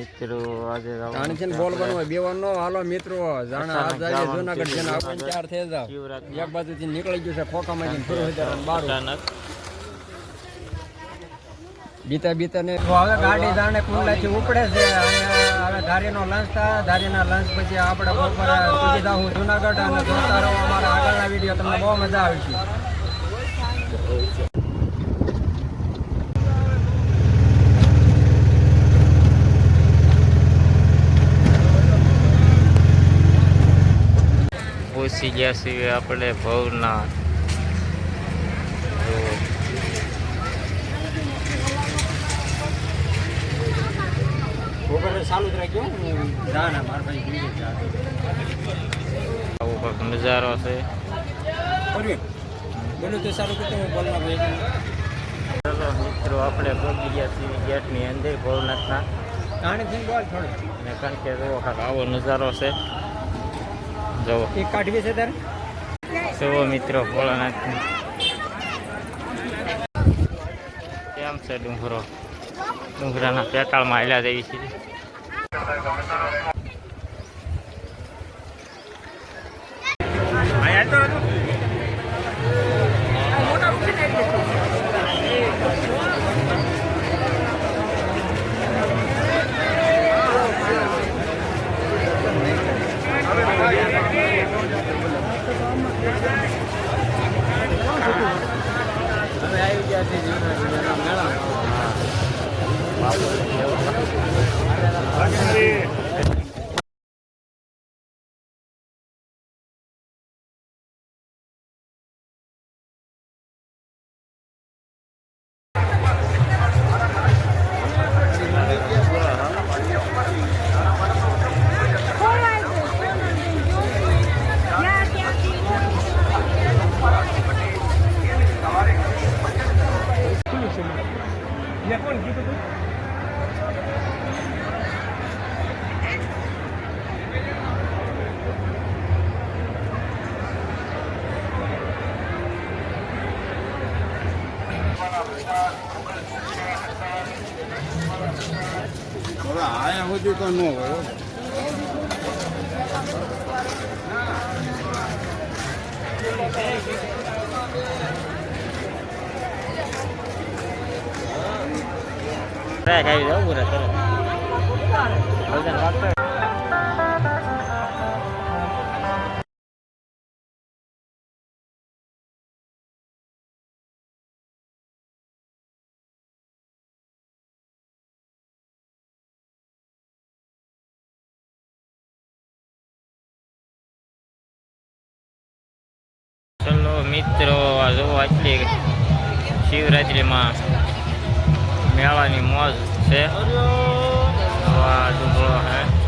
મિત્રો આજે કારણ ને બોલવાનું હોય બેવાનું ન હાલો મિત્રો. જાણે આ જાય જૂનાગઢ જઈને આપણે ચાર થઈ જાવ એક બાજુથી નીકળી ગયું છે ખોખામાં જઈને ફરું હજાર બાર. બીતા બીતા ને હવે ગાડી જાણે કુંડલાથી ઉપડે છે. અને હવે ધારીનો લંચ થાય. ધારીના લંચ પછી આપણે બપોરે સુધી જાઉં જુનાગઢ. અને જોતા રહો અમારા આગળના વીડિયો તમને બહુ મજા આવી પહોંચી ગયા છીએ આપણે ભવનાથ આવો કંઈક નજારો છે. મિત્રો આપણે પહોંચી ગયા છીએ ગેટની અંદર ભવનાથના. કારણ કે આવો નજારો છે. જુઓ. એક કાઢવી છે તારે? જુઓ મિત્રો ભોળાનાથ. કેમ છે ડુંગરો? ડુંગરાના પેટાળમાં હાલ્યા જેવી છે આયા આવી ગયા આયા સુધી તો ન હોય ટ્રેક આવી જાવ પૂરા ચલો મિત્રો આ જો આટલી શિવરાત્રિમાં મેળાની મોજ છે. નવા ડુંગળો હે.